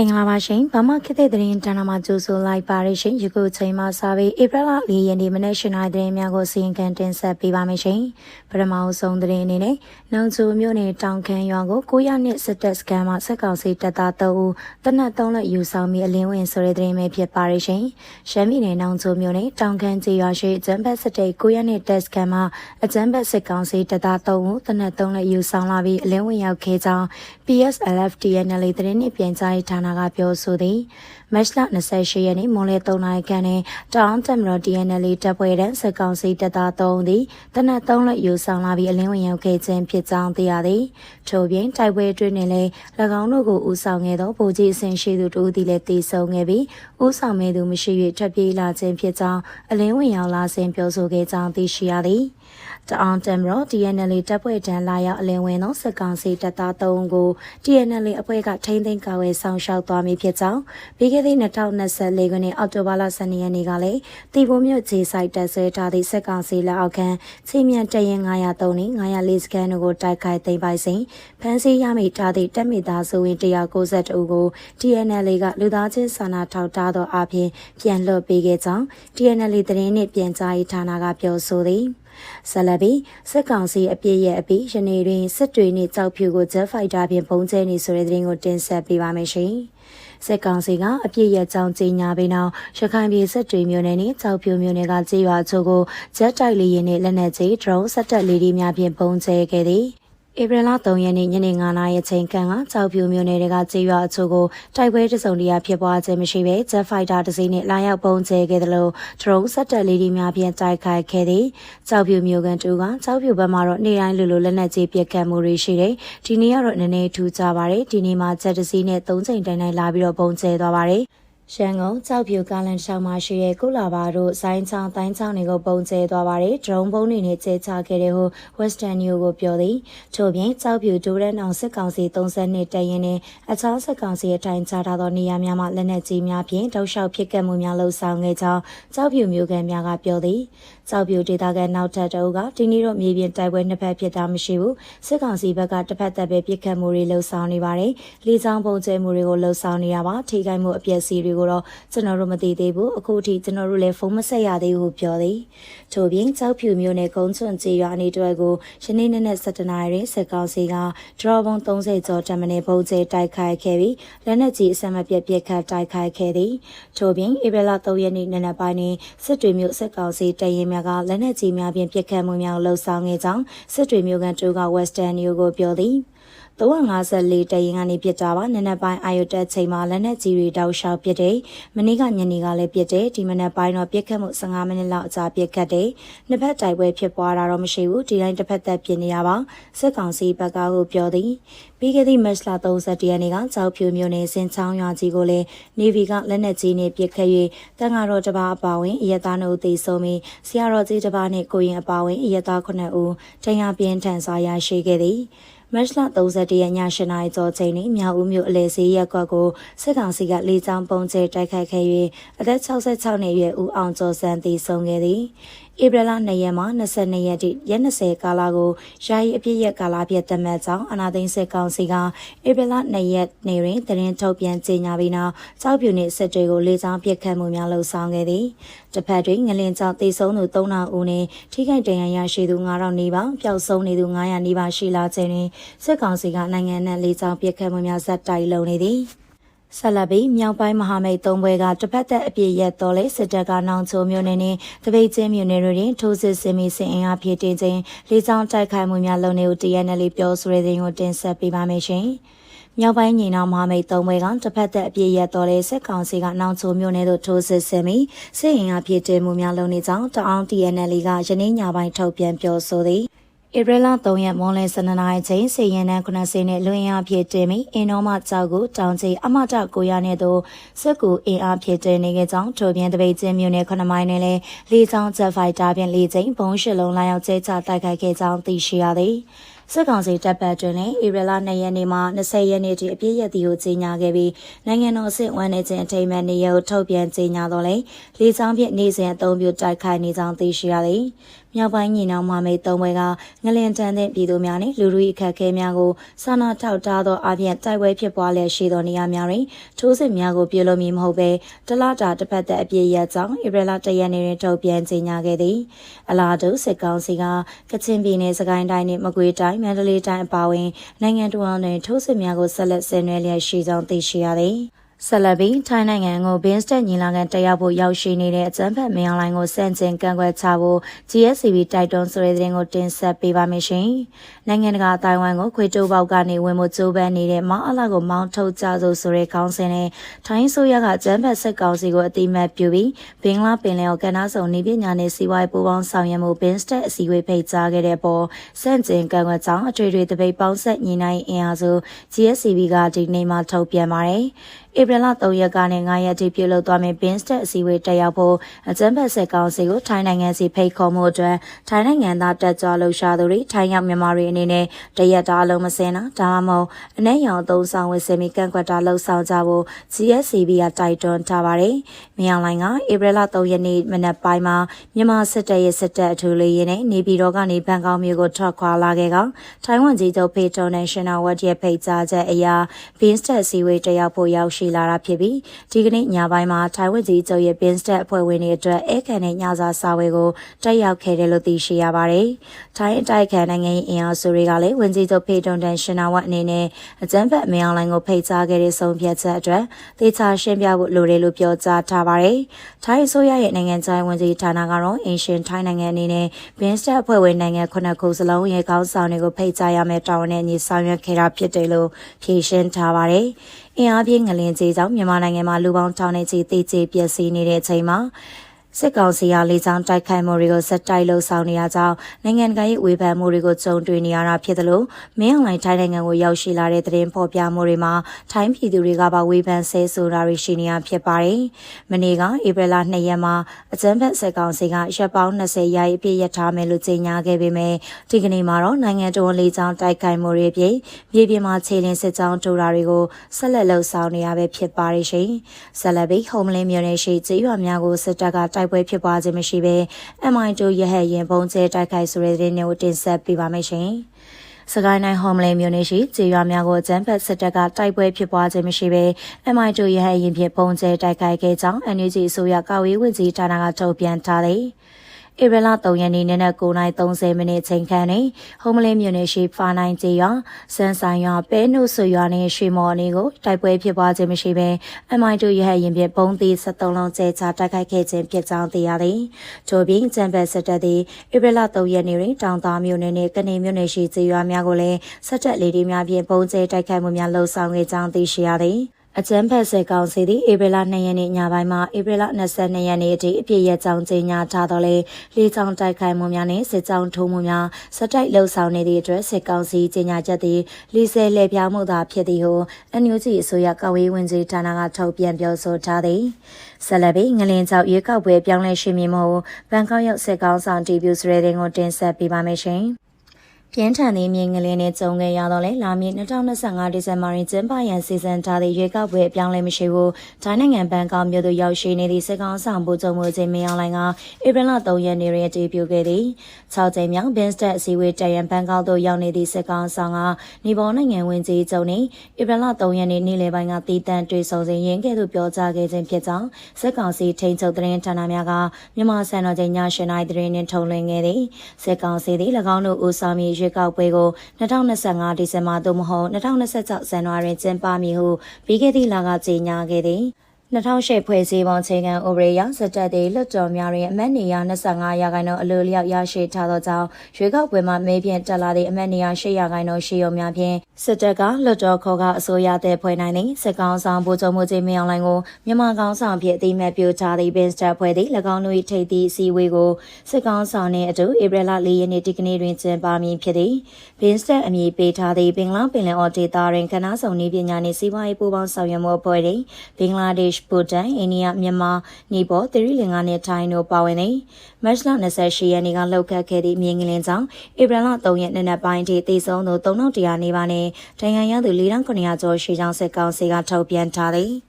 မင်္ဂလာပါရှင်ဗမာခေတ်သစ်သတင်းတန်တာမှာကြိုဆိုလိုက်ပါရရှင်ယခုချိန်မှာစပြီးဧပြီလ၄ရက်နေ့မနေ့ရှင်နိုင်သတင်းများကိုစီရင်ခံတင်ဆက်ပေးပါမယ်ရှင်ပထမအဆုံးသတင်းအနေနဲ့နောင်ချိုမြို့နယ်တောင်ခမ်းရွာကို900နှစ်စစ်တပ်စခန်းမှဆက်ကောင်စီတပ်သား3ဦးတနက်3လက်ယူဆောင်ပြီးအလင်းဝင်ဆိုတဲ့သတင်းပဲဖြစ်ပါရရှင်ရှမ်းပြည်နယ်နောင်ချိုမြို့နယ်တောင်ခမ်းကျေးရွာရှိအကျန်းဘတ်စစ်တေ900နှစ်တပ်စခန်းမှအကျန်းဘတ်စစ်ကောင်စီတပ်သား3ဦးတနက်3လက်ယူဆောင်လာပြီးအလင်းဝင်ရောက်ခဲ့ကြောင်း PSLF TNL သတင်းနှင့်ပြန်ကြားရေးဌာနကပြောဆိုသည်မတ်လ28ရက်နေ့မွန်လယ်3နာရီခန့်တွင်တောင်တမတော် TNL တပ်ဖွဲ့တန်းစက်ကောင်စီတပ်သား3သည်တနက်3လက်ယူဆောင်လာပြီးအလင်းဝင်ရောက်ခဲ့ခြင်းဖြစ်ကြောင်းသိရသည်ထို့ပြင်တိုက်ပွဲအတွင်းတွင်လည်း၎င်းတို့ကိုဦးဆောင်ခဲ့သောဗိုလ်ကြီးအဆင့်ရှိသူတို့သည်လည်းတည်ဆုံခဲ့ပြီးဦးဆောင်မဲ့သူမရှိ၍ထွက်ပြေးလာခြင်းဖြစ်ကြောင်းအလင်းဝင်ရောက်လာခြင်းပြောဆိုခဲ့ကြောင်းသိရှိရသည် တအောင်တမ်ရော TNL တပ်ဖွဲ့တန်းလာရောက်အလင်းဝင်သောစက်ကောင်စီတပ်သား3ဦးကို TNL အဖွဲ့ကထိန်းသိမ်းကာဝယ်ဆောင်ရှောက်သွားမည်ဖြစ်ကြောင်းပြီးခဲ့တဲ့2024ခုနှစ်အောက်တိုဘာလ12ရက်နေ့ကလည်းတီဘိုမြို့ခြေဆိုင်တပ်ဆွဲထားသည့်စက်ကောင်စီလက်အောက်ခံချင်းမြန်တရင်903နှင့်904စကန်တို့ကိုတိုက်ခိုက်သိမ်းပိုက်စဉ်ဖမ်းဆီးရမိထားသည့်တပ်မိသားစုဝင်192ဦးကို TNL ကလူသားချင်းစာနာထောက်ထားသောအပြင်ပြန်လွှတ်ပေးခဲ့ကြောင်း TNL သတင်းနှင့်ပြန်ကြားရေးဌာနကပြောဆိုသည် ဆလဘီစစ်ကောင်စီအပြည့်ရဲ့အပြီးယနေ့တွင်စစ်တွေနှင့်ကြောက်ဖြူကိုဂျက်ဖိုက်တာဖြင့်ပုံကျဲနေဆိုတဲ့သတင်းကိုတင်ဆက်ပေးပါမယ်ရှင်။စစ်ကောင်စီကအပြည့်ရဲ့ကြောင်းကြီးညာပြီးနောက်ရခိုင်ပြည်စစ်တွေမြို့နယ်နဲ့ကြောက်ဖြူမြို့နယ်ကကြေးရွာချို့ကိုဂျက်တိုက်လေယာဉ်နဲ့လက်နက်ကြီး drone စက်တက်လေဒီများဖြင့်ပုံကျဲခဲ့သည်။ ဧပြီလ3ရက်နေ့ညနေ9:00နာရီအချိန်ကကြောက်ဖြူမြို့နယ်ကကြေးရွာအချို့ကိုတိုက်ပွဲတစုံတရာဖြစ်ပွားခြင်းမရှိဘဲ Jet Fighter တစ်စီးနဲ့လာရောက်ပုံကျဲခဲ့တယ်လို့ drone စက်တက်လေးဒီများဖြင့်တိုက်ခိုက်ခဲ့သည်ကြောက်ဖြူမြို့ကန်တူကကြောက်ဖြူဘက်မှာတော့နေတိုင်းလူလိုလက်နက်ကြီးပစ်ခတ်မှုတွေရှိတယ်ဒီနေ့ကတော့နည်းနည်းထူးခြားပါတယ်ဒီနေ့မှာ Jet တစ်စီးနဲ့3ချိန်တိုင်တိုင်လာပြီးတော့ပုံကျဲသွားပါတယ် ရှမ်းကုန်းကြောက်ဖြူကားလန်ရှောင်းမှာရှိတဲ့ကုလာဘာတို့ဆိုင်းချောင်းတိုင်းချောင်းတွေကိုပုံကျဲသွားပါတယ်ဒရုန်းပုံတွေနဲ့ကျဲချခဲ့တဲ့ဟို Western New ကိုပြောသည်ထို့ပြင်ကြောက်ဖြူဒိုရန်အောင်စစ်ကောင်စီ32တရင်နဲ့အခြားစစ်ကောင်စီအတိုင်းချထားသောနေရာများမှာလက်နက်ကြီးများဖြင့်တောက်လျှောက်ဖြစ်ကက်မှုများလှုပ်ဆောင်ခဲ့ကြောင်းကြောက်ဖြူမျိုးကန်များကပြောသည် ကြောက်ဖြူဒေသကနောက်ထပ်တအုပ်ကဒီနေ့တော့မြေပြင်တိုက်ပွဲနှစ်ဖက်ဖြစ်တာမရှိဘူးစစ်ကောင်စီဘက်ကတစ်ဖက်သက်ပဲပြစ်ခတ်မှုတွေလှုပ်ဆောင်နေပါတယ်လေကြောင်းပုံကျဲမှုတွေကိုလှုပ်ဆောင်နေရပါထိခိုက်မှုအပျက်စီးတွေကိုတော့ကျွန်တော်တို့မသိသေးဘူးအခုထိကျွန်တော်တို့လည်းဖုန်းမဆက်ရသေးဘူးပြောသည်ထို့ပြင်ကြောက်ဖြူမျိုးနဲ့ကုန်းချွန်ကြေးရွာနေတွဲကိုယနေ့နေ့နဲ့7နာရီတွင်စစ်ကောင်စီကဒရောပုံ30ကျော်တမန်နဲ့ပုံကျဲတိုက်ခိုက်ခဲ့ပြီးလက်နက်ကြီးအစမပြတ်ပြစ်ခတ်တိုက်ခိုက်ခဲ့သည်ထို့ပြင်ဧပြီလ3ရက်နေ့နံနက်ပိုင်းတွင်စစ်တွေမျိုးစစ်ကောင်စီတရင်များကလက်နက်ကြီးများဖြင့်ပြစ်ခတ်မှုများလှုပ်ဆောင်ခဲ့ကြောင်းစစ်တွေမျိုးကန်တူက Western New ကိုပြောသည် 354တရင်ကနေပြစ်တာပါနနက်ပိုင်းအာယုတက်ချိန်မှာလက်နက်ကြီးတွေတောက်လျှောက်ပြစ်တယ်မနေ့ကညနေကလည်းပြစ်တယ်ဒီမနက်ပိုင်းတော့ပြစ်ခတ်မှု15မိနစ်လောက်အကြာပြစ်ခတ်တယ်နှစ်ဖက်တိုက်ပွဲဖြစ်ပွားတာတော့မရှိဘူးဒီတိုင်းတစ်ဖက်သက်ပြစ်နေရပါစစ်ကောင်စီဘက်ကကိုပြောသည်ပြီးခဲ့သည့်မတ်လ31ရက်နေ့ကကြောက်ဖြူမြို့နယ်စင်ချောင်းရွာကြီးကိုလည်းနေဗီကလက်နက်ကြီးနဲ့ပစ်ခတ်၍တန်ဃာတော်တစ်ပါးအပါဝင်အယက်သားနှုတ်သိဆုံးပြီးဆရာတော်ကြီးတစ်ပါးနဲ့ကိုရင်အပါဝင်အယက်သား9ဦးတရားပြင်းထန်စွာရရှိခဲ့သည် မတ်လ31ရက်ည8နာရီကျော်ချိန်တွင်မြောက်ဦးမြို့အလဲစီရက်ကွက်ကိုစစ်ကောင်စီကလေကြောင်းပုံကျဲတိုက်ခိုက်ခဲ့၍အသက်66နှစ်အရွယ်ဦးအောင်ကျော်စံတည်ဆုံးခဲ့သည် ဧပြီလ2ရက်မှ22ရက်ထိရက်20ကာလကိုယာယီအပြည့်ရက်ကာလပြည့်သတ်မှတ်ကြောင်းအနာသိန်းစစ်ကောင်စီကဧပြီလ2ရက်နေ့တွင်တရင်ထုတ်ပြန်ကြေညာပြီးနောက်ကြောက်ပြူနှင့်စစ်တွေကိုလေကြောင်းပစ်ခတ်မှုများလှုပ်ဆောင်ခဲ့သည်တစ်ဖက်တွင်ငလင်ကြောင့်တေဆုံးသူ300ဦးနှင့်ထိခိုက်ဒဏ်ရာရရှိသူ900နီးပါးပျောက်ဆုံးနေသူ900နီးပါးရှိလာခြင်းတွင်စစ်ကောင်စီကနိုင်ငံနဲ့လေကြောင်းပစ်ခတ်မှုများဇက်တိုက်လုပ်နေသည် ဆလဘီမြောက်ပိုင်းမဟာမိတ်သုံးဘွဲကတစ်ဖက်သက်အပြည့်ရက်တော်လဲစစ်တပ်ကနောင်ချိုမြို့နယ်နဲ့တပိတ်ချင်းမြို့နယ်တွေတွင်ထိုးစစ်ဆင်ပြီးစင်အင်အားဖြည့်တင်ခြင်းလေကြောင်းတိုက်ခိုက်မှုများလုပ်နေကို TNL ပြောဆိုတဲ့တဲ့ကိုတင်ဆက်ပေးပါမယ်ရှင်။မြောက်ပိုင်းညီနောင်မဟာမိတ်သုံးဘွဲကတစ်ဖက်သက်အပြည့်ရက်တော်လဲစစ်ကောင်စီကနောင်ချိုမြို့နယ်သို့ထိုးစစ်ဆင်ပြီးစင်အင်အားဖြည့်တင်မှုများလုပ်နေကြောင်းတအောင် TNL ကယနေ့ညပိုင်းထုတ်ပြန်ပြောဆိုသည်။ ဧပြီလ3ရက်မွန်လယ်12နာရီချိန်စီရင်နှန်း90နဲ့လွင်အားဖြည့်တင်ပြီးအင်းတော်မှကြောက်ကိုတောင်ချီအမတ900နဲ့သို့စစ်ကူအင်အားဖြည့်တင်နေကြကြောင်းထိုပြင်တပိတ်ချင်းမြို့နယ်9မိုင်နဲ့လည်းလေကြောင်းဂျက်ဖိုက်တာဖြင့်လေချိန်ဘုံရှစ်လုံးလာရောက်ကျဲချတိုက်ခိုက်ခဲ့ကြောင်းသိရှိရသည် စစ်ကောင်စီတပ်ပတ်တွင်လည်းဧပြီလ2ရက်နေ့မှ20ရက်နေ့ထိအပြည့်ရသည်ကိုကြေညာခဲ့ပြီးနိုင်ငံတော်အဆင့်ဝန်နေခြင်းအထိမ်းအမှတ်နေရာကိုထုတ်ပြန်ကြေညာတော့လေလေကြောင်းဖြင့်နေစဉ်အသုံးပြုတိုက်ခိုက်နေကြောင်းသိရှိရသည်မြောက်ပိုင်းညီနောင်မမိတ်သုံးဘွဲကငလင်တန်တဲ့ပြည်သူများနှင့်လူလူ၏အခက်အခဲများကိုစာနာထောက်ထားသောအပြင်တိုက်ပွဲဖြစ်ပွားလျက်ရှိသောနေရာများတွင်ထိုးစစ်များကိုပြုလုပ်မည်မဟုတ်ဘဲတလတာတစ်ဖက်သက်အပြည့်ရက်ကြောင်းဧပြီလ၁ရက်နေ့တွင်ထုတ်ပြန်ကြေညာခဲ့သည်အလားတူစစ်ကောင်စီကကချင်ပြည်နယ်စကိုင်းတိုင်းနှင့်မကွေးတိုင်းမန္တလေးတိုင်းအပါအဝင်နိုင်ငံတော်တွင်ထိုးစစ်များကိုဆက်လက်ဆင်နွှဲလျက်ရှိကြောင်းသိရှိရသည် ဆလဘီထိုင်းနိုင်ငံကိုဘင်းစတက်ညီလာခံတက်ရောက်ဖို့ရောက်ရှိနေတဲ့အကြမ်းဖက်မင်းအောင်လှိုင်ကိုစန့်ကျင်ကန့်ကွက်ချဖို့ GSCB တိုက်တွန်းဆိုတဲ့သတင်းကိုတင်ဆက်ပေးပါမယ်ရှင်။နိုင်ငံတကာအတိုင်းဝိုင်းကိုခွေတိုးပေါက်ကနေဝင်မှုကြိုးပမ်းနေတဲ့မောင်အလာကိုမောင်းထုတ်ကြဆိုဆိုတဲ့ခေါင်းစဉ်နဲ့ထိုင်းဆိုရကအကြမ်းဖက်စစ်ကောင်စီကိုအတိမတ်ပြုပြီးဘင်္ဂလားပင်လယ်ကိုကဏ္ဍဆောင်နေပညာနဲ့စီးပွားရေးပူးပေါင်းဆောင်ရွက်မှုဘင်းစတက်အစည်းအဝေးဖိတ်ကြားခဲ့တဲ့ပေါ်စန့်ကျင်ကန့်ကွက်ကြောင်းအထွေထွေတပိတ်ပေါင်းဆက်ညီနိုင်အင်အားစု GSCB ကဒီနေ့မှထုတ်ပြန်ပါတယ်။ဧပြီလ3ရက်ကနေ9ရက်ထိပြုလုပ်သွားမယ့် Binstet အစည်းအဝေးတက်ရောက်ဖို့အကြံဖက်စစ်ကောင်စီကိုထိုင်းနိုင်ငံစီဖိတ်ခေါ်မှုအတွက်ထိုင်းနိုင်ငံသားတက်ကြွလှုပ်ရှားသူတွေထိုင်းရောက်မြန်မာတွေအနေနဲ့တရက်တာအလုံးမစင်တာဒါမှမဟုတ်အ내ရောင်သုံးဆောင်ဝစ်စင်မီကန့်ကွက်တာလှုပ်ဆောင်ကြဖို့ GSCB ကတိုက်တွန်းထားပါတယ်။မြေအောင်လိုင်ကဧပြီလ3ရက်နေ့မနက်ပိုင်းမှာမြန်မာစစ်တပ်ရဲ့စစ်တပ်အထူးလေးရင်နဲ့နေပြည်တော်ကနေဘန်ကောက်မြို့ကိုထွက်ခွာလာခဲ့ကထိုင်းဝန်ကြီးချုပ်ဖေတိုနယ်ရှင်နာဝတ်ရဲ့ဖိတ်ကြားချက်အရ Binstet စီဝေးတက်ရောက်ဖို့ရောက်ရှိလာတာဖြစ်ပြီးဒီကနေ့ညပိုင်းမှာထိုင်ဝမ်ကြီးချုပ်ရဲ့ Binstet အဖွဲ့ဝင်တွေအတွက်အဲခံတဲ့ညစာစာဝေကိုတက်ရောက်ခဲ့တယ်လို့သိရှိရပါတယ်။ထိုင်းအတိုက်ခံနိုင်ငံရေးအင်အားစုတွေကလည်းဝန်ကြီးချုပ်ဖေတွန်တန်ရှင်နာဝတ်အနေနဲ့အကြမ်းဖက်အမေအောင်လိုင်းကိုဖိတ်ကြားခဲ့တဲ့ဆုံးဖြတ်ချက်အတွက်သေချာရှင်းပြဖို့လိုတယ်လို့ပြောကြားထားပါတယ်။ထိုင်းအစိုးရရဲ့နိုင်ငံခြားဝန်ကြီးဌာနကတော့အင်ရှင်ထိုင်းနိုင်ငံအနေနဲ့ Binstet အဖွဲ့ဝင်နိုင်ငံခုနှစ်ခုစလုံးရဲ့ခေါင်းဆောင်တွေကိုဖိတ်ကြားရမယ့်တာဝန်နဲ့ညီဆောင်ရွက်ခဲ့တာဖြစ်တယ်လို့ဖြေရှင်းထားပါတယ်။အင်အားပြင်းငလင်ကြီးကြောင့်မြန်မာနိုင်ငံမှာလူပေါင်းထောင်နဲ့ချီသေကျေပျက်စီးနေတဲ့အချိန်မှာ စစ်ကောင်စီကလေကြောင်းတိုက်ခိုက်မှုတွေကိုစက်တိုက်လှုပ်ဆောင်နေရကြောင်းနိုင်ငံတကာရဲ့ဝေဖန်မှုတွေကိုကြုံတွေ့နေရတာဖြစ်သလိုမင်းအွန်လိုင်းထိုင်းနိုင်ငံကိုရောက်ရှိလာတဲ့သတင်းဖော်ပြမှုတွေမှာထိုင်းပြည်သူတွေကပါဝေဖန်ဆဲဆိုတာတွေရှိနေရဖြစ်ပါတယ်။မနေ့ကဧပြီလ2ရက်မှာအကြမ်းဖက်စစ်ကောင်စီကရပ်ပေါင်း20ရာရီအပြည့်ရထားမယ်လို့ကြေညာခဲ့ပေမဲ့ဒီကနေ့မှာတော့နိုင်ငံတော်လေကြောင်းတိုက်ခိုက်မှုတွေပြင်ပြည်ပြမှာခြေလင်းစစ်ကြောင်းတူတာတွေကိုဆက်လက်လှုပ်ဆောင်နေရပဲဖြစ်ပါတယ်ရှင်။ဆက်လက်ပြီးဟုံမလင်းမြို့နယ်ရှိကျေးရွာများကိုစစ်တပ်ကတိုက်ပွဲဖြစ်ပွားခြင်းမရှိဘဲ MI2 ရဟတ်ရင်ပုံကျဲတိုက်ခိုက်ဆိုတဲ့သတင်းတွေကိုတင်ဆက်ပေးပါမယ်ရှင်။စကိုင်းတိုင်းဟ ோம் လေမြို့နယ်ရှိကျေးရွာများကိုအကြမ်းဖက်စစ်တပ်ကတိုက်ပွဲဖြစ်ပွားခြင်းမရှိဘဲ MI2 ရဟတ်ရင်ဖြင့်ပုံကျဲတိုက်ခိုက်ခဲ့ကြောင်း NUG အစိုးရကာဝေးဝန်ကြီးဌာနကထုတ်ပြန်ထားတယ်။ ဧပြီလ3ရက်နေ့နနက်9:30မိနစ်ချိန်ခန့်တွင်ဟုံးမလင်းမြို့နယ်ရှိဖာနိုင်ကျေးရွာစန်းဆိုင်ရွာပဲနုဆွေရွာနှင့်ရွှေမော်အနီးကိုတိုက်ပွဲဖြစ်ပွားခြင်းမရှိဘဲ MI2 ရဟတ်ရင်ဖြင့်ပုံသီး73လုံးကျဲချတိုက်ခိုက်ခဲ့ခြင်းဖြစ်ကြောင်းသိရသည်။ထို့ပြင်ကျန်ဘက်စစ်တပ်သည်ဧပြီလ3ရက်နေ့တွင်တောင်သားမြို့နယ်နှင့်ကနေမြို့နယ်ရှိကျေးရွာများကိုလည်းစစ်တပ်လေဒီများဖြင့်ပုံကျဲတိုက်ခိုက်မှုများလှုံ့ဆော်ခဲ့ကြောင်းသိရှိရသည်။ အကျန်းဖက်စစ်ကောင်စီသည်ဧပြီလ2ရက်နေ့ညပိုင်းမှာဧပြီလ22ရက်နေ့အထိအပြည့်ရကြောင်းကြေညာထားတော်လဲလေးချောင်းတိုက်ခိုက်မှုများနဲ့စစ်ကြောင်းထိုးမှုများစတိုက်လှုပ်ဆောင်နေသည့်အတွက်စစ်ကောင်စီကြေညာချက်သည်လီဆယ်လှည့်ပြောင်းမှုသာဖြစ်သည်ဟုအန်ယူဂျီအစိုးရကဝေးဝင်ကြီးဌာနကထုတ်ပြန်ပြောဆိုထားသည်ဆက်လက်ပြီးငလင်ကျောက်ရွေးကောက်ပွဲပြောင်းလဲရှိမည်မဟုတ်ဘန်ကောက်ရောက်စစ်ကောင်ဆောင်တီဗျူစရဲတဲ့ကိုတင်ဆက်ပေးပါမယ်ရှင်။ ပြင်းထန်သည့်မြေငလင်းနဲ့ကြုံခဲ့ရတော့လေလာမည့်2025ဒီဇင်ဘာတွင်ကျင်းပရန်စီစဉ်ထားသည့်ရွေးကောက်ပွဲအပြောင်းလဲမရှိဘူး။တိုင်းနိုင်ငံဘန်ကောက်မြို့သို့ရောက်ရှိနေသည့်စစ်ကောင်ဆောင်ဗိုလ်ချုပ်မှုချင်းမင်းအောင်လှိုင်ကဧပြီလ3ရက်နေ့တွင်အတည်ပြုခဲ့သည်။6ကြိမ်မြောက်ဘင်းစတက်အစည်းအဝေးတရန်ဘန်ကောက်သို့ရောက်နေသည့်စစ်ကောင်ဆောင်ကနေပေါ်နိုင်ငံဝင်ကြီးချုပ်နှင့်ဧပြီလ3ရက်နေ့နေ့လယ်ပိုင်းကတည်တံ့တွေ့ဆုံစဉ်ရင်းကဲ့သို့ပြောကြားခဲ့ခြင်းဖြစ်ကြောင်းစစ်ကောင်စီထိန်းချုပ်သတင်းဌာနများကမြန်မာစံတော်ချိန်ည8:00နာရီသတင်းနှင့်ထုတ်လွှင့်ခဲ့သည်။စစ်ကောင်စီသည်၎င်းတို့ဦးဆောင်မည့်ရွေးကောက်ပွဲကို2025ဒီဇင်ဘာသို့မဟုတ်2026ဇန်နဝါရီတွင်ကျင်းပမည်ဟုပြီးခဲ့သည့်လကကြေညာခဲ့သည်။ 2008ဖွဲ့စည်းပုံအခြေခံဥပဒေအရစက်တက်သည့်လွှတ်တော်များတွင်အမတ်နေရာ25ရာခိုင်နှုန်းအလိုလျောက်ရရှိထားသောကြောင့်ရွေးကောက်ပွဲမှာမဲဖြင့်တက်လာသည့်အမတ်နေရာ8ရာခိုင်နှုန်းရှိရုံများဖြင့်စစ်တပ်ကလွှတ်တော်ခေါ်ကအစိုးရတဲ့ဖွဲ့နိုင်သည့်စစ်ကောင်ဆောင်ဗိုလ်ချုပ်မှုကြီးမင်းအောင်လှိုင်ကိုမြန်မာကောင်ဆောင်ဖြစ်အသိမဲ့ပြုထားသည့်ဘင်စတာဖွဲ့သည့်၎င်းတို့၏ထိပ်သည့်အစည်းအဝေးကိုစစ်ကောင်ဆောင်နှင့်အတူဧပြီလ4ရက်နေ့ဒီကနေ့တွင်ကျင်းပမည်ဖြစ်သည်ဘင်စတာအမည်ပေးထားသည့်ဘင်္ဂလားပင်လယ်အော်ဒေသတွင်ကဏ္ဍဆောင်နည်းပညာနှင့်စီးပွားရေးပူးပေါင်းဆောင်ရွက်မှုအဖွဲ့တွင်ဘင်္ဂလားဒေ့ရှ်ဘူတန်အိန္ဒိယမြန်မာနီပေါ်သီရိလင်္ကာနှင့်ထိုင်းတို့ပါဝင်သည်မတ်လ28ရက်နေ့ကလှုပ်ခတ်ခဲ့သည့်မြေငလင်ကြောင့်ဧပြီလ3ရက်နေ့နက်ပိုင်းထိတည်ဆုံးသူ3100နီးပါးနှင့်ဒဏ်ရာရသူ4900ကျော်ရှိကြောင်းစစ်ကောင်စီကထုတ်ပြန်ထားသည်